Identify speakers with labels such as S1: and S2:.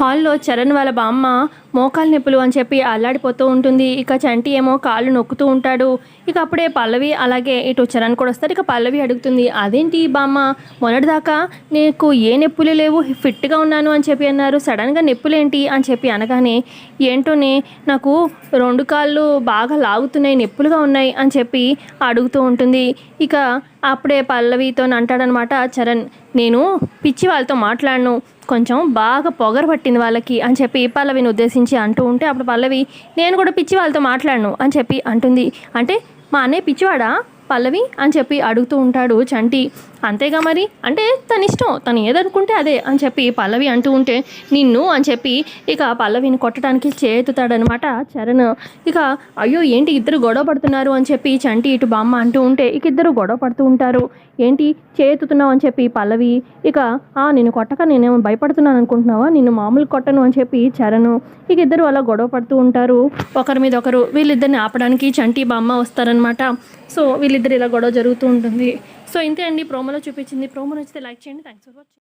S1: హాల్లో చరణ్ వాళ్ళ బామ్మ మోకాలు నొప్పులు అని చెప్పి అల్లాడిపోతూ ఉంటుంది. ఇక చంటి ఏమో కాళ్ళు నొక్కుతూ ఉంటాడు. ఇక అప్పుడే పల్లవి అలాగే ఇటు చరణ్ కూడా వస్తారు. ఇక పల్లవి అడుగుతుంది అదేంటి బామ్మ? మొన్నటిదాకా నీకు ఏ నొప్పులు లేవు? ఫిట్గా ఉన్నాను అని చెప్పి అన్నారు. సడన్గా నొప్పులేంటి? అని చెప్పి అనగానే ఏంటోనే నాకు రెండు కాళ్ళు బాగా లాగుతున్నాయి నొప్పులుగా ఉన్నాయి అని చెప్పి అడుగుతూ ఉంటుంది. ఇక అప్పుడే పల్లవితో అంటాడనమాట చరణ్ నేను పిచ్చి వాళ్ళతో మాట్లాడను. కొంచెం బాగా పొగరు పట్టింది వాళ్ళకి అని చెప్పి పల్లవిని ఉద్దేశించి అంటూ ఉంటే అప్పుడు పల్లవి నేను కూడా పిచ్చి వాళ్ళతో మాట్లాడను అని చెప్పి అంటుంది. అంటే మా అన్నయ్య పిచ్చివాడా? పల్లవి అని చెప్పి అడుగుతూ ఉంటాడు చంటి. అంతేగా మరి? అంటే తన ఇష్టం. తను ఏదనుకుంటే అదే అని చెప్పి పల్లవి అంటూ ఉంటే నిన్ను అని చెప్పి ఇక పల్లవిని కొట్టడానికి చేతుతాడనమాట చరణ్. ఇక అయ్యో ఏంటి ఇద్దరు గొడవ పడుతున్నారు అని చెప్పి చంటి ఇటు బామ్మ అంటూ ఉంటే ఇక ఇద్దరు గొడవ పడుతూ ఉంటారు. ఏంటి? చేతుతున్నావు అని చెప్పి పల్లవి. ఇక ఆ కొట్టక నేనేమో భయపడుతున్నాను అనుకుంటున్నావా? నిన్ను మామూలు కొట్టను అని చెప్పి చరణ్. ఇక ఇద్దరు అలా గొడవ పడుతూ ఉంటారు. ఒకరి మీద ఒకరు వీళ్ళిద్దరిని ఆపడానికి చంటి బామ్మ వస్తారనమాట సో వీళ్ళిద్దరు ఇలా గొడవ జరుగుతూ ఉంటుంది. సో ఇంతే అండి. ప్రోమోలో చూపించింది. ప్రోమో నచ్చితే లైక్ చేయండి. Thanks for watching